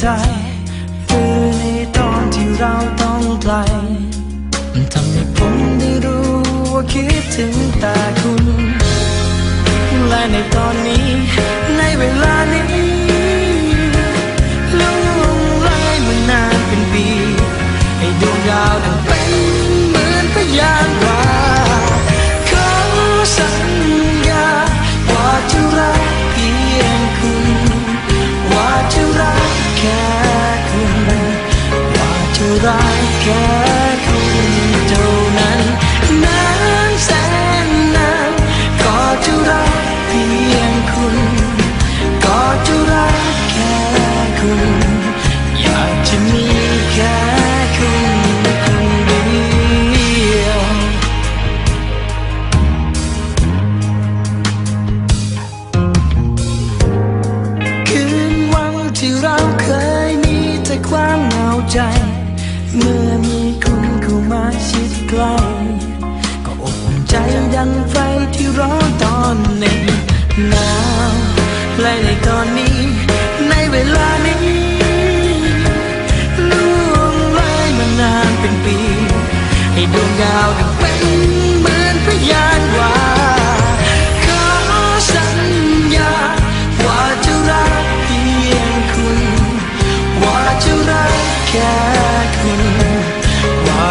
ใจคือในตอนที่เราต้องไกล มันทำให้ผมได้รู้ว่าคิดถึงแต่คุณ และในตอนนี้ในเวลานี้ล่วงเลยมานานเป็นปี ให้ดวงดาวดัง รักแค่คุณเท่านั้นนานแสนนานก็จะรักเพียงคุณ ก็จะรักแค่คุณ อยากจะมีแค่คุณคนเดียว คืนวันที่เราเคยมีแต่ความเหงาใจ เมื่อมีคุณเข้ามาชิดใกล้ก็อบอุ่นใจดังไฟที่ร้อนตอนหน็บหนาวและในตอนนี้ ในเวลานี้ล่วงเลยมานานเป็นปี ให้ดวงดาวดังเป็นเหมือนพยานว่าขอสัญญาว่าจะรักเพียงคุณ ว่าจะรักแค่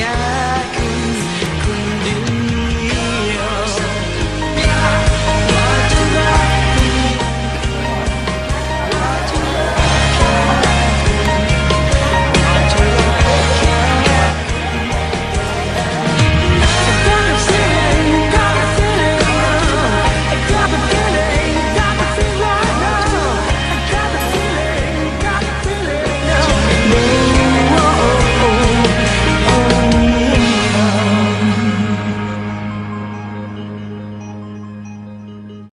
yeah.